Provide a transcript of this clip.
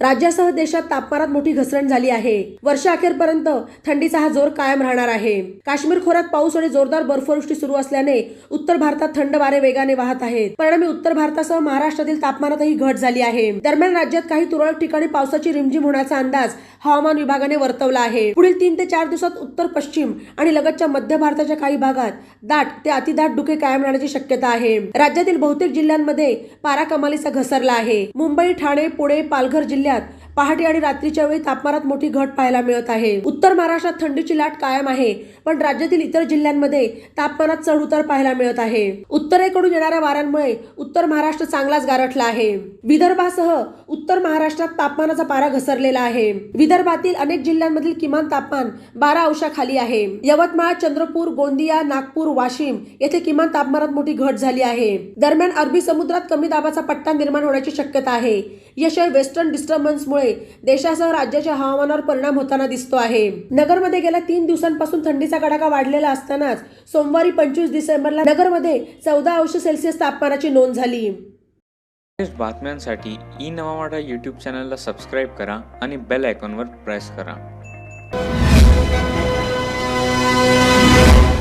राज्यासह देशात तापमानात मोठी घसरण झाली आहे. वर्षअखेरपर्यंत थंडीचा हा जोर कायम राहणार आहे. काश्मीर खोऱ्यात पाऊस आणि जोरदार बर्फवृष्टी सुरू असल्याने उत्तर भारतात थंड वारे वेगाने वाहत आहेत. परिणामी उत्तर भारतासह महाराष्ट्रातील तापमानातही घट झाली आहे. दरम्यान राज्यात काही तुरळक ठिकाणी पावसाची रिमझिम होण्याचा अंदाज हवामान विभागाने वर्तवला आहे. पुढील तीन ते चार दिवसात उत्तर पश्चिम आणि लगतच्या मध्य भारताच्या काही भागात दाट ते अतिदाट धुके कायम राहण्याची शक्यता आहे. राज्यातील बहुतेक जिल्ह्यांमध्ये पारा कमालीचा घसरला आहे. मुंबई ठाणे पुणे पालघर जिल्ह्यात पहाटे आणि रात्रीच्या वेळी तापमानात मोठी घट पाहायला मिळत आहे. उत्तर महाराष्ट्रात थंडीची लाट कायम आहे पण राज्यातील इतर जिल्ह्यांमध्ये तापमानात चढ उतार पाहायला मिळत आहे. उत्तरेकडून येणाऱ्या वाऱ्यांमुळे उत्तर महाराष्ट्र चांगलाच गारठला आहे. विदर्भासह उत्तर महाराष्ट्रात तापमानाचा पारा घसरलेला आहे. विदर्भातील अनेक जिल्ह्यांमधील किमान तापमान बारा अंशाखाली आहे. यवतमाळ चंद्रपूर गोंदिया नागपूर वाशिम येथे किमान तापमानात मोठी घट झाली आहे. दरम्यान अरबी समुद्रात कमी दाबाचा पट्टा निर्माण होण्याची शक्यता आहे. याशिवाय वेस्टर्न डिस्टर्बन्समुळे देशासह राज्याच्या हवामानावर परिणाम होताना दिसतो आहे. नगरमध्ये गेल्या तीन दिवसांपासून थंडीचा कडाका वाढलेला असतानाच सोमवारी पंचवीस डिसेंबरला नगरमध्ये चौदा अंश सेल्सिअस तापमानाची नोंद झाली. बातम्यांसाठी ई नवा यूट्यूब चॅनलला सबस्क्राईब करा आणि बेल आयकॉनवर प्रेस करा.